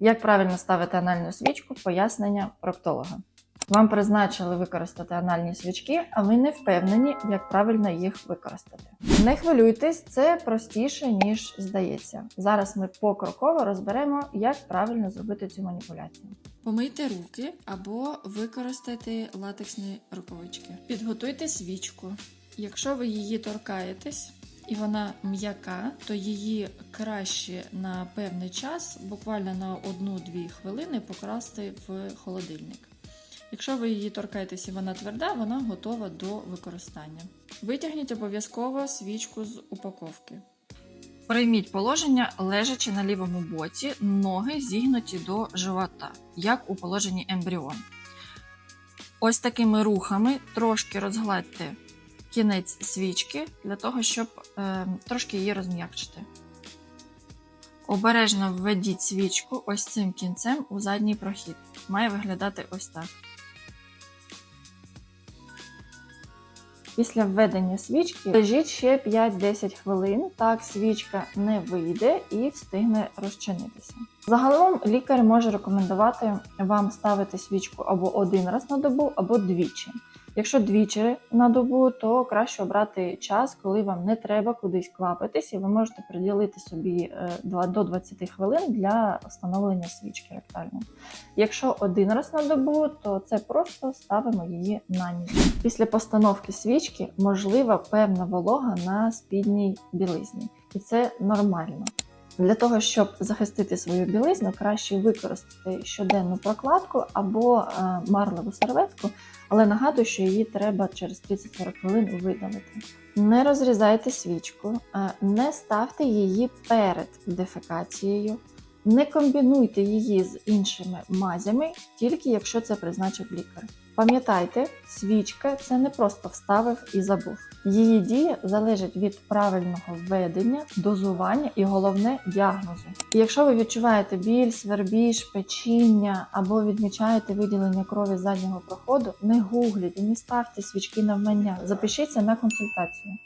Як правильно ставити анальну свічку? Пояснення проктолога. Вам призначили використати анальні свічки, а ви не впевнені, як правильно їх використати. Не хвилюйтесь, це простіше, ніж здається. Зараз ми покроково розберемо, як правильно зробити цю маніпуляцію. Помийте руки або використайте латексні рукавички. Підготуйте свічку. Якщо ви її торкаєтесь і вона м'яка, то її краще на певний час, буквально на 1-2 хвилини, покласти в холодильник. Якщо ви її торкаєтесь і вона тверда, вона готова до використання. Витягніть обов'язково свічку з упаковки. Прийміть положення, лежачи на лівому боці, ноги зігнуті до живота, як у положенні ембріон. Ось такими рухами трошки розгладьте кінець свічки для того, щоб е, трошки її розм'якшити. Обережно введіть свічку ось цим кінцем у задній прохід. Має виглядати ось так. Після введення свічки лежіть ще 5-10 хвилин, так свічка не вийде і встигне розчинитися. Загалом лікар може рекомендувати вам ставити свічку або один раз на добу, або двічі. Якщо двічі на добу, то краще обрати час, коли вам не треба кудись квапитись, і ви можете приділити собі е, до 20 хвилин для встановлення свічки ректальної. Якщо один раз на добу, то це просто ставимо її на ніч. Після постановки свічки можлива певна волога на спідній білизні, і це нормально. Для того, щоб захистити свою білизну, краще використати щоденну прокладку або е, марлеву серветку, але нагадую, що її треба через 30-40 хвилин видалити. Не розрізайте свічку, е, не ставте її перед дефекацією, не комбінуйте її з іншими мазями, тільки якщо це призначив лікар. Пам'ятайте, свічка це не просто вставив і забув. Її дія залежить від правильного введення, дозування і головне діагнозу. І якщо ви відчуваєте біль, свербіж, печіння або відмічаєте виділення крові заднього проходу, не гугліть і не ставте свічки навмання, запишіться на консультацію.